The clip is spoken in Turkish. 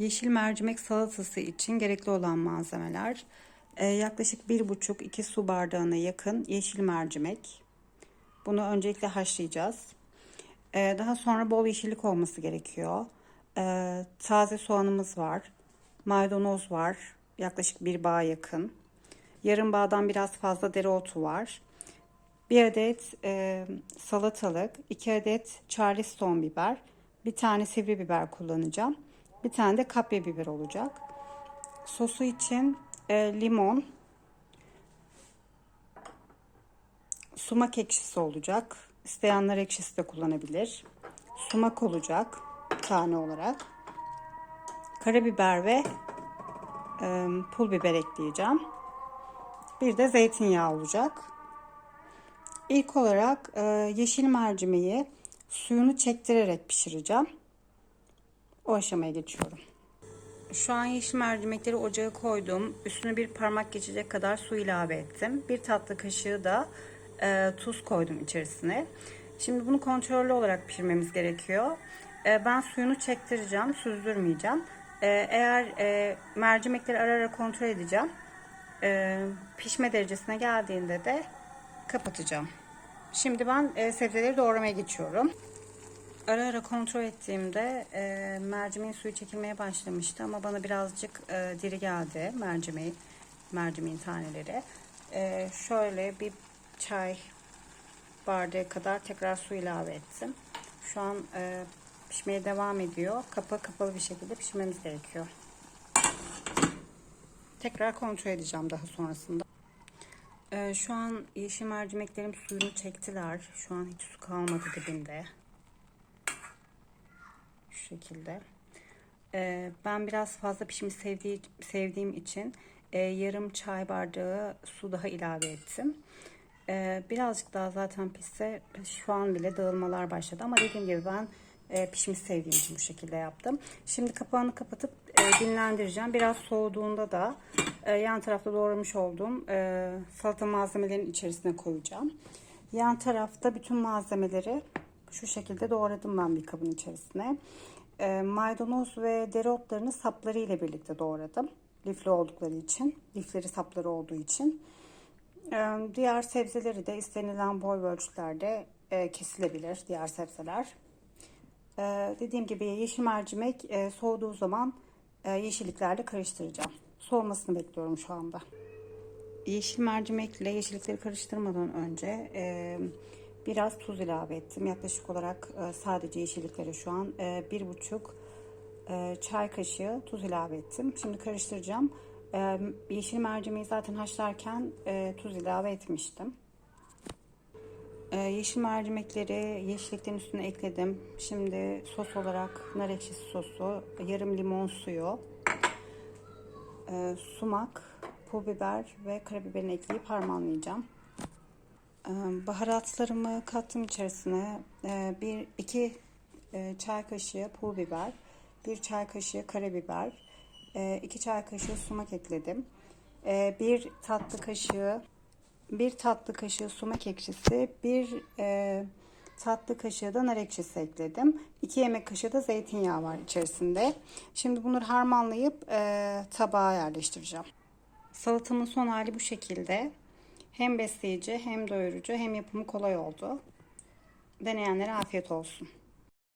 Yeşil mercimek salatası için gerekli olan malzemeler e, yaklaşık 1,5-2 su bardağına yakın yeşil mercimek. Bunu öncelikle haşlayacağız. E, daha sonra bol yeşillik olması gerekiyor. E, taze soğanımız var. Maydanoz var. Yaklaşık bir bağ yakın. Yarım bağdan biraz fazla dereotu var. Bir adet salatalık, iki adet charleston biber, bir tane sivri biber kullanacağım. Bir tane de kapya biber olacak. Sosu için e, limon, sumak ekşisi olacak. İsteyenler ekşisi de kullanabilir. Sumak olacak tane olarak. Karabiber ve e, pul biber ekleyeceğim. Bir de zeytinyağı olacak. İlk olarak e, yeşil mercimeği suyunu çektirerek pişireceğim. O aşamaya geçiyorum. Şu an yeşil mercimekleri ocağa koydum. Üstüne bir parmak geçecek kadar su ilave ettim. Bir tatlı kaşığı da e, tuz koydum içerisine. Şimdi bunu kontrollü olarak pişirmemiz gerekiyor. E, ben suyunu çektireceğim, süzdürmeyeceğim. E, eğer e, mercimekleri ara ara kontrol edeceğim. E, pişme derecesine geldiğinde de kapatacağım. Şimdi ben e, sebzeleri doğramaya geçiyorum. Ara ara kontrol ettiğimde e, mercimeğin suyu çekilmeye başlamıştı ama bana birazcık e, diri geldi mercimeği, mercimeğin taneleri. E, şöyle bir çay bardağı kadar tekrar su ilave ettim. Şu an e, pişmeye devam ediyor. Kapağı kapalı bir şekilde pişirmemiz gerekiyor. Tekrar kontrol edeceğim daha sonrasında. Ee, şu an yeşil mercimeklerim suyunu çektiler. Şu an hiç su kalmadı dibinde. Şekilde. Ee, ben biraz fazla pişmiş sevdiği, sevdiğim için e, yarım çay bardağı su daha ilave ettim. Ee, birazcık daha zaten pişse şu an bile dağılmalar başladı. Ama dediğim gibi ben e, pişmiş sevdiğim için bu şekilde yaptım. Şimdi kapağını kapatıp e, dinlendireceğim. Biraz soğuduğunda da e, yan tarafta doğramış olduğum e, salata malzemelerin içerisine koyacağım. Yan tarafta bütün malzemeleri şu şekilde doğradım ben bir kabın içerisine. E, maydanoz ve dereotlarını sapları ile birlikte doğradım. Lifli oldukları için, lifleri sapları olduğu için. E, diğer sebzeleri de istenilen boy ve ölçülerde e, kesilebilir diğer sebzeler. Dediğim gibi yeşil mercimek soğuduğu zaman yeşilliklerle karıştıracağım. Soğumasını bekliyorum şu anda. Yeşil mercimekle yeşillikleri karıştırmadan önce biraz tuz ilave ettim. Yaklaşık olarak e, sadece yeşilliklere şu an e, bir buçuk e, çay kaşığı tuz ilave ettim. Şimdi karıştıracağım. Yeşil mercimeği zaten haşlarken tuz ilave etmiştim. Yeşil mercimekleri yeşilliklerin üstüne ekledim. Şimdi sos olarak nar ekşisi sosu, yarım limon suyu, sumak, pul biber ve karabiberini ekleyip harmanlayacağım. Baharatlarımı kattım içerisine. Bir iki çay kaşığı pul biber, bir çay kaşığı karabiber, iki çay kaşığı sumak ekledim. Bir tatlı kaşığı bir tatlı kaşığı sumak ekşisi, bir tatlı kaşığı da nar ekşisi ekledim. 2 yemek kaşığı da zeytinyağı var içerisinde. Şimdi bunları harmanlayıp tabağa yerleştireceğim. Salatamın son hali bu şekilde. Hem besleyici hem doyurucu hem yapımı kolay oldu. Deneyenlere afiyet olsun.